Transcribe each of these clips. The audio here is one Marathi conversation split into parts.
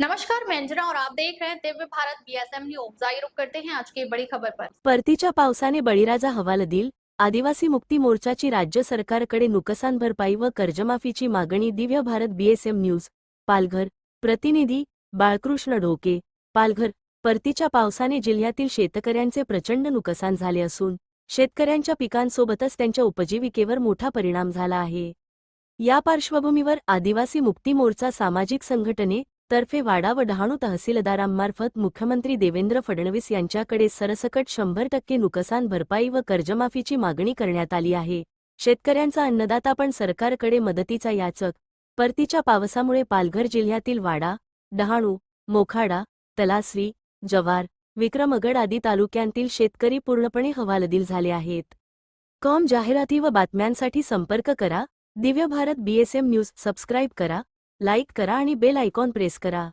नमस्कार मैं अंजना और आप देख रहे हैं दिव्य भारत बीएसएम न्यूज आइए रुक करते हैं आज की बड़ी खबर पर। परतीच्या पावसाने बळीराजा हवालदिल आदिवासी मुक्ती मोर्चाची राज्य सरकारकडे नुकसान भरपाई व कर्जमाफीची मागणी दिव्य भारत बीएसएम न्यूज पालघर प्रतिनिधी बाळकृष्ण ढोके पालघर परतीच्या पावसाने जिल्ह्यातील शेतकऱ्यांचे प्रचंड नुकसान झाले असून शेतकऱ्यांच्या पिकांसोबतच त्यांच्या उपजीविकेवर मोठा परिणाम झाला आहे. या पार्श्वभूमीवर आदिवासी मुक्ती मोर्चा सामाजिक संघटने तर्फे वाडा व डहाणू तहसीलदारांमार्फत मुख्यमंत्री देवेंद्र फडणवीस यांच्याकडे सरसकट शंभर टक्के नुकसान भरपाई व कर्जमाफीची मागणी करण्यात आली आहे. शेतकऱ्यांचा अन्नदाता पण सरकारकडे मदतीचा याचक. परतीच्या पावसामुळे पालघर जिल्ह्यातील वाडा डहाणू मोखाडा तलासरी जवार विक्रमगड आदी तालुक्यांतील शेतकरी पूर्णपणे हवालदिल झाले आहेत. कॉम जाहिराती व बातम्यांसाठी संपर्क करा. Divya Bharat BSM news subscribe करा. लाईक करा आणि बेल आयकॉन प्रेस करा.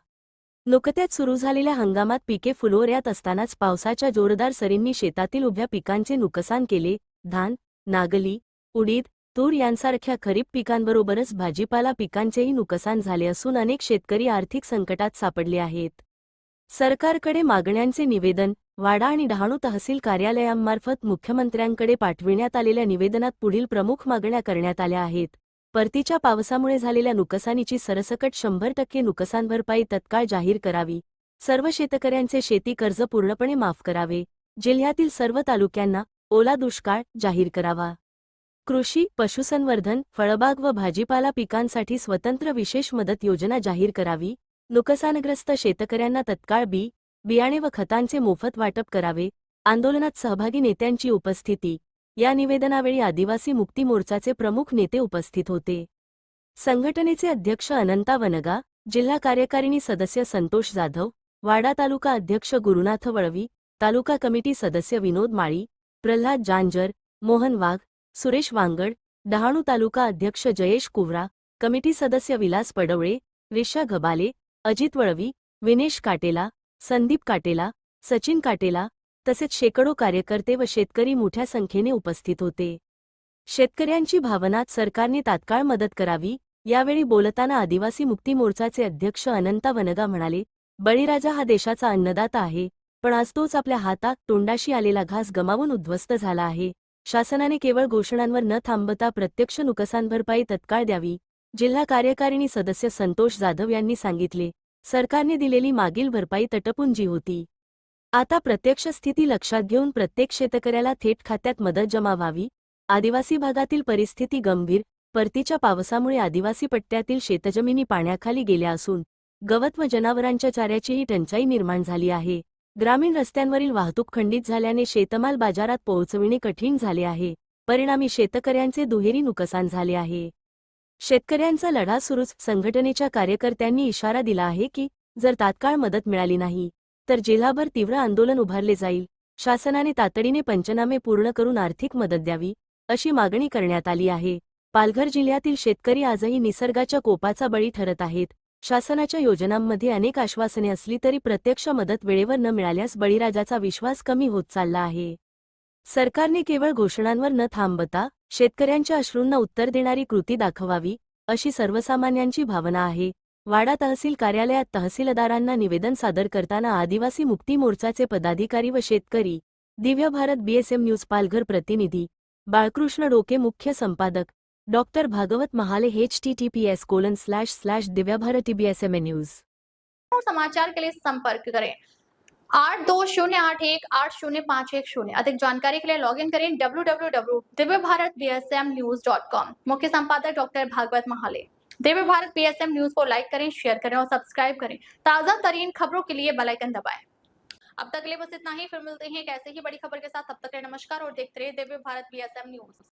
नुकत्याच सुरू झालेल्या हंगामात पिके फुलोऱ्यात असतानाच पावसाच्या जोरदार सरींनी शेतातील उभ्या पिकांचे नुकसान केले. धान नागली उडीद तूर यांसारख्या खरीप पिकांबरोबरच भाजीपाला पिकांचेही नुकसान झाले असून अनेक शेतकरी आर्थिक संकटात सापडले आहेत. सरकारकडे मागण्यांचे निवेदन वाडा आणि डहाणू तहसील कार्यालयांमार्फत मुख्यमंत्र्यांकडे पाठविण्यात आलेल्या निवेदनात पुढील प्रमुख मागण्या करण्यात आल्या आहेत. परतीच्या पावसामुळे झालेल्या नुकसानीची सरसकट शंभर टक्के नुकसान भरपाई तत्काळ जाहीर करावी. सर्व शेतकऱ्यांचे शेती कर्ज पूर्णपणे माफ करावे. जिल्ह्यातील सर्व तालुक्यांना ओला दुष्काळ जाहीर करावा. कृषी पशुसंवर्धन फळबाग व भाजीपाला पिकांसाठी स्वतंत्र विशेष मदत योजना जाहीर करावी. नुकसानग्रस्त शेतकऱ्यांना तत्काळ बी बियाणे व खतांचे मोफत वाटप करावे. आंदोलनात सहभागी नेत्यांची उपस्थिती. या निवेदनावेळी आदिवासी मुक्ती मोर्चाचे प्रमुख नेते उपस्थित होते. संघटनेचे अध्यक्ष अनंता वनगा जिल्हा कार्यकारिणी सदस्य संतोष जाधव वाडा तालुका अध्यक्ष गुरुनाथ वळवी तालुका कमिटी सदस्य विनोद माळी प्रल्हाद जानजर मोहन वाघ सुरेश वांगड डहाणू तालुका अध्यक्ष जयेश कुवरा कमिटी सदस्य विलास पडवळे रिषा घबाले अजित वळवी विनेश काटेला संदीप काटेला सचिन काटेला तसेच शेकडो कार्यकर्ते व शेतकरी मोठ्या संख्येने उपस्थित होते. शेतकऱ्यांची भावना सरकारने तात्काळ मदत करावी यावेळी बोलताना आदिवासी मुक्ती मोर्चाचे अध्यक्ष अनंता वनगा म्हणाले बळीराजा हा देशाचा अन्नदाता आहे पण आज तोच आपल्या हातात तोंडाशी आलेला घास गमावून उद्ध्वस्त झाला आहे. शासनाने केवळ घोषणांवर न थांबता प्रत्यक्ष नुकसान भरपाई तत्काळ द्यावी जिल्हा कार्यकारिणी सदस्य संतोष जाधव यांनी सांगितले. सरकारने दिलेली मागील भरपाई तटपुंजी होती. आता प्रत्यक्ष स्थिती लक्षात घेऊन प्रत्येक शेतकऱ्याला थेट खात्यात मदत जमा व्हावी. आदिवासी भागातील परिस्थिती गंभीर परतीच्या पावसामुळे आदिवासी पट्ट्यातील शेतजमिनी पाण्याखाली गेल्या असून गवत व जनावरांच्या चाऱ्याचीही टंचाई निर्माण झाली आहे. ग्रामीण रस्त्यांवरील वाहतूक खंडित झाल्याने शेतमाल बाजारात पोहोचविणे कठीण झाले आहे. परिणामी शेतकऱ्यांचे दुहेरी नुकसान झाले आहे. शेतकऱ्यांचा लढा सुरूच संघटनेच्या कार्यकर्त्यांनी इशारा दिला आहे की जर तात्काळ मदत मिळाली नाही तर जिल्हाभर तीव्र आंदोलन उभारले जाईल. शासनाने तातडीने पंचनामे पूर्ण करून आर्थिक मदत द्यावी अशी मागणी करण्यात आली आहे. पालघर जिल्ह्यातील शेतकरी आजही निसर्गाच्या कोपाचा बळी ठरत आहेत. शासनाच्या योजनांमध्ये अनेक आश्वासने असली तरी प्रत्यक्ष मदत वेळेवर न मिळाल्यास बळीराजाचा विश्वास कमी होत चालला आहे. सरकारने केवळ घोषणांवर न थांबता शेतकऱ्यांच्या अश्रूंना उत्तर देणारी कृती दाखवावी अशी सर्वसामान्यांची भावना आहे. वाडा तहसील कार्यालयात तहसीलदारांना निवेदन सादर करताना आदिवासी मुक्ती मोर्चाचे पदाधिकारी व शेतकरी दिव्य भारत बीएसएम न्यूज पालघर प्रतिनिधी बाळकृष्ण डोके मुख्य संपादक doctor Bhagwat Mahale H T T P S colon slash slash Divya Bharati BSM news समाचार के लिए संपर्क करें। आठ दो शून्य आठ एक आठ शून्य पाँच एक शून्य। अधिक जानकारी के लिए लॉग इन करें W W W Divya Bharat B S M news dot com मुख्य संपादक doctor Bhagwat Mahale. Divya Bharat PSM S M news को लाइक करें शेयर करें और सब्सक्राइब करें। ताज़ा तरीन खबरों के लिए बेलाइकन दबाए। अब तक लिए बस इतना ही, फिर मिलते हैं एक ऐसे ही बड़ी खबर के साथ। तब तक नमस्कार और देखते रहे Divya Bharat PSM S M news